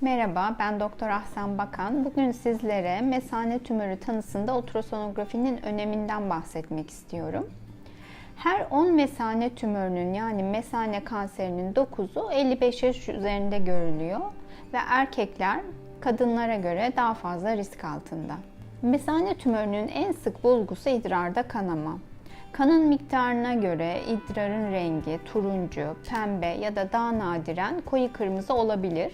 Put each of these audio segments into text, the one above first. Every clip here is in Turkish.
Merhaba, ben Doktor Ahsen Bakan. Bugün sizlere mesane tümörü tanısında ultrasonografinin öneminden bahsetmek istiyorum. Her 10 mesane tümörünün yani mesane kanserinin 9'u 55 yaş üzerinde görülüyor ve erkekler kadınlara göre daha fazla risk altında. Mesane tümörünün en sık bulgusu idrarda kanama. Kanın miktarına göre idrarın rengi turuncu, pembe ya da daha nadiren koyu kırmızı olabilir.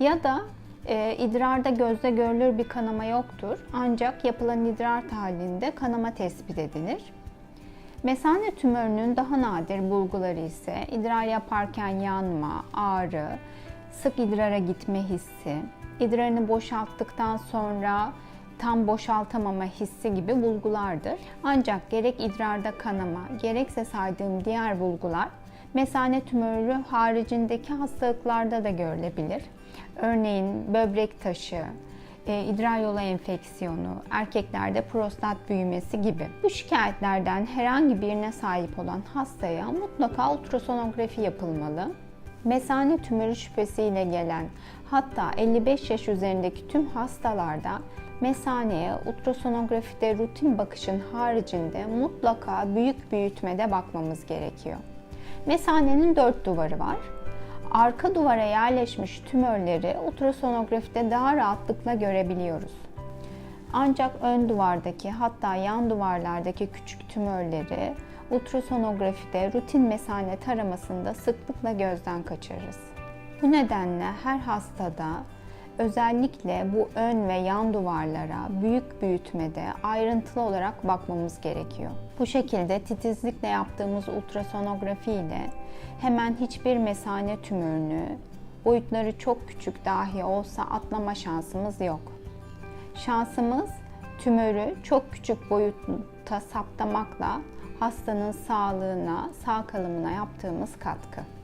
Ya da e, idrarda gözle görülür bir kanama yoktur. Ancak yapılan idrar tahlilinde kanama tespit edilir. Mesane tümörünün daha nadir bulguları ise idrar yaparken yanma, ağrı, sık idrara gitme hissi, idrarını boşalttıktan sonra tam boşaltamama hissi gibi bulgulardır. Ancak gerek idrarda kanama, gerekse saydığım diğer bulgular mesane tümörü haricindeki hastalıklarda da görülebilir. Örneğin böbrek taşı, e, idrar yolu enfeksiyonu, erkeklerde prostat büyümesi gibi. Bu şikayetlerden herhangi birine sahip olan hastaya mutlaka ultrasonografi yapılmalı. Mesane tümörü şüphesiyle gelen hatta 55 yaş üzerindeki tüm hastalarda mesaneye ultrasonografide rutin bakışın haricinde mutlaka büyük büyütmede bakmamız gerekiyor. Mesanenin dört duvarı var. Arka duvara yerleşmiş tümörleri ultrasonografide daha rahatlıkla görebiliyoruz. Ancak ön duvardaki hatta yan duvarlardaki küçük tümörleri ultrasonografide rutin mesane taramasında sıklıkla gözden kaçırırız. Bu nedenle her hastada özellikle bu ön ve yan duvarlara büyük büyütmede ayrıntılı olarak bakmamız gerekiyor. Bu şekilde titizlikle yaptığımız ultrasonografi ile hemen hiçbir mesane tümörünü boyutları çok küçük dahi olsa atlama şansımız yok. Şansımız tümörü çok küçük boyutta saptamakla hastanın sağlığına, sağ kalımına yaptığımız katkı.